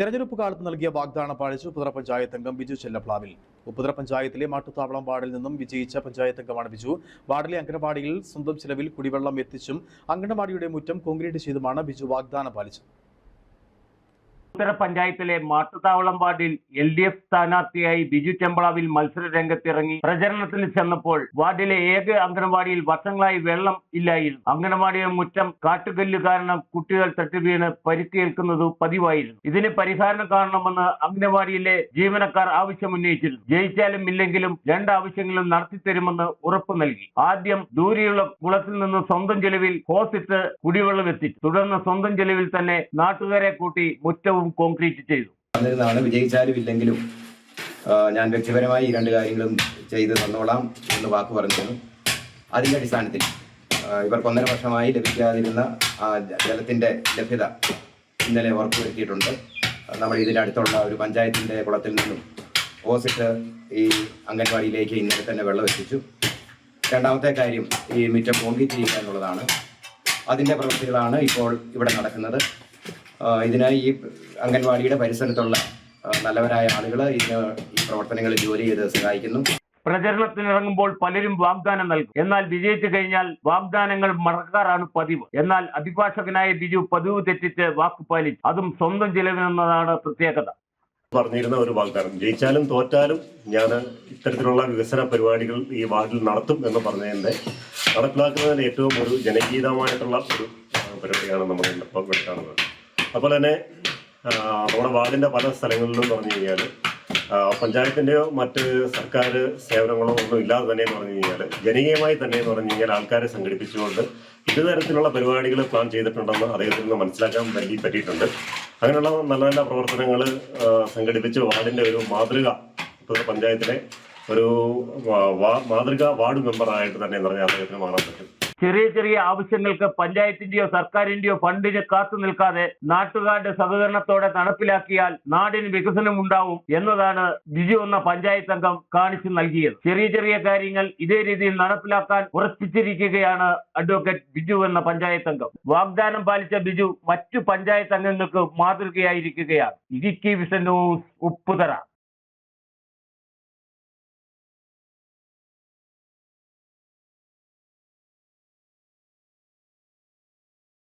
തെരഞ്ഞെടുപ്പ് കാലത്ത് നൽകിയ വാഗ്ദാനം പാലിച്ച് ഉപ്പുതറ പഞ്ചായത്ത് അംഗം ബിജു ചെല്ലപ്ലാവിൽ. ഉപ്പുതറ പഞ്ചായത്തിലെ മാട്ടുത്താവളം വാർഡിൽ നിന്നും വിജയിച്ച പഞ്ചായത്ത് അംഗമാണ് ബിജു. വാർഡിലെ അംഗനവാടിയിൽ സ്വന്തം ചിലവിൽ കുടിവെള്ളം എത്തിച്ചും അംഗനവാടിയുടെ മുറ്റം കോൺക്രീറ്റ് ചെയ്തുമാണ് ബിജു വാഗ്ദാനം പാലിച്ചത്. ഉത്തര പഞ്ചായത്തിലെ മാട്ടുതാവളം വാർഡിൽ എൽ ഡി എഫ് സ്ഥാനാർത്ഥിയായി ബിജു ചെമ്പളാവിൽ മത്സര രംഗത്തിറങ്ങി പ്രചരണത്തിന് ചെന്നപ്പോൾ വാർഡിലെ ഏക അംഗനവാടിയിൽ വർഷങ്ങളായി വെള്ളം ഇല്ലായിരുന്നു. അംഗനവാടിയുടെ മുറ്റം കാട്ടുകല്ല് കാരണം കുട്ടികൾ തട്ടിവീണ് പരിക്കേൽക്കുന്നത് പതിവായിരുന്നു. ഇതിന് പരിഹാരം കാണണമെന്ന് അംഗനവാടിയിലെ ജീവനക്കാർ ആവശ്യമുന്നയിച്ചിരുന്നു. ജയിച്ചാലും ഇല്ലെങ്കിലും രണ്ട് ആവശ്യങ്ങളും നടത്തിത്തരുമെന്ന് ഉറപ്പു നൽകി. ആദ്യം ദൂരെയുള്ള കുളത്തിൽ നിന്ന് സ്വന്തം ചെലവിൽ ഹോസിട്ട് കുടിവെള്ളം എത്തിച്ചു. തുടർന്ന് സ്വന്തം ചെലവിൽ തന്നെ നാട്ടുകാരെ കൂട്ടി മുറ്റവും കോൺക്രീറ്റ് ചെയ്തു. വന്നിരുന്നതാണ് വിജയിച്ചാലും ഇല്ലെങ്കിലും ഞാൻ വ്യക്തിപരമായി ഈ രണ്ട് കാര്യങ്ങളും ചെയ്ത് തന്നോളാം എന്ന് വാക്ക് പറഞ്ഞിരുന്നു. അതിന്റെ അടിസ്ഥാനത്തിൽ ഇവർക്ക് ഒന്നര വർഷമായി ലഭിക്കാതിരുന്ന ജലത്തിന്റെ ലഭ്യത ഇന്നലെ ഉറപ്പുവരുത്തിയിട്ടുണ്ട്. നമ്മൾ ഇതിന്റെ അടുത്തുള്ള ഒരു പഞ്ചായത്തിന്റെ കുളത്തിൽ നിന്നും ഓസിട്ട് ഈ അംഗൻവാടിയിലേക്ക് ഇന്നലെ തന്നെ വെള്ളം എത്തിച്ചു. രണ്ടാമത്തെ കാര്യം ഈ മിറ്റം കോൺക്രീറ്റ് ചെയ്യുക എന്നുള്ളതാണ്. അതിന്റെ പ്രവൃത്തികളാണ് ഇപ്പോൾ ഇവിടെ നടക്കുന്നത്. ഇതിനായി ഈ അംഗൻവാടിയുടെ പരിസരത്തുള്ള നല്ലവരായ ആളുകൾ ഇതിന് ഈ പ്രവർത്തനങ്ങളിൽ ജോലി ചെയ്ത് സഹായിക്കുന്നു. പ്രചരണത്തിനിറങ്ങുമ്പോൾ പലരും വാഗ്ദാനം നൽകും. എന്നാൽ വിജയിച്ചു കഴിഞ്ഞാൽ വാഗ്ദാനങ്ങൾ മറക്കാറാണ് പതിവ്. എന്നാൽ അഭിഭാഷകനായ ബിജു പതിവ് തെറ്റിച്ച് വാക്ക് പാലിച്ചു. അതും സ്വന്തം ചിലവിനെന്നതാണ് പ്രത്യേകത. പറഞ്ഞിരുന്ന ഒരു വാഗ്ദാനം ജയിച്ചാലും തോറ്റാലും ഞാൻ ഇത്തരത്തിലുള്ള വികസന പരിപാടികൾ ഈ വാർഡിൽ നടത്തും എന്ന് പറഞ്ഞതിന്റെ നടപ്പിലാക്കുന്നതിന് ഏറ്റവും ഒരു ജനകീയമായിട്ടുള്ള ഒരു പരിപാടിയാണ് നമ്മൾ ഇന്നിപ്പോൾ കാണുന്നത്. അതുപോലെ തന്നെ നമ്മുടെ വാർഡിന്റെ പല സ്ഥലങ്ങളിലും പറഞ്ഞു കഴിഞ്ഞാൽ പഞ്ചായത്തിന്റെയോ മറ്റ് സർക്കാർ സേവനങ്ങളോ ഒന്നും ഇല്ലാതെ തന്നെ എന്ന് പറഞ്ഞു കഴിഞ്ഞാൽ ജനകീയമായി തന്നെ എന്ന് പറഞ്ഞു കഴിഞ്ഞാൽ ആൾക്കാരെ സംഘടിപ്പിച്ചുകൊണ്ട് ഇതുതരത്തിലുള്ള പരിപാടികൾ പ്ലാൻ ചെയ്തിട്ടുണ്ടെന്ന് അദ്ദേഹത്തിൽ നിന്ന് മനസ്സിലാക്കാൻ വേണ്ടി പറ്റിയിട്ടുണ്ട്. അങ്ങനെയുള്ള നല്ല നല്ല പ്രവർത്തനങ്ങൾ സംഘടിപ്പിച്ച് വാർഡിന്റെ ഒരു മാതൃക ഇപ്പോൾ പഞ്ചായത്തിലെ ഒരു മാതൃക വാർഡ് മെമ്പറായിട്ട് തന്നെ എന്ന് പറഞ്ഞാൽ അദ്ദേഹത്തിന് മാറാൻ പറ്റും. ചെറിയ ചെറിയ ആവശ്യങ്ങൾക്ക് പഞ്ചായത്തിന്റെയോ സർക്കാരിന്റെയോ ഫണ്ടിന് കാത്തു നിൽക്കാതെ നാട്ടുകാരുടെ സഹകരണത്തോടെ നടപ്പിലാക്കിയാൽ നാടിന് വികസനം ഉണ്ടാവും എന്നതാണ് ബിജു എന്ന പഞ്ചായത്ത് അംഗം കാണിച്ചു നൽകിയത്. ചെറിയ ചെറിയ കാര്യങ്ങൾ ഇതേ രീതിയിൽ നടപ്പിലാക്കാൻ ഉറപ്പിച്ചിരിക്കുകയാണ് അഡ്വക്കേറ്റ് ബിജു എന്ന പഞ്ചായത്ത് അംഗം. വാഗ്ദാനം പാലിച്ച ബിജു മറ്റു പഞ്ചായത്ത് അംഗങ്ങൾക്ക് മാതൃകയായിരിക്കുകയാണ്. Idukki Vision News Upputhara.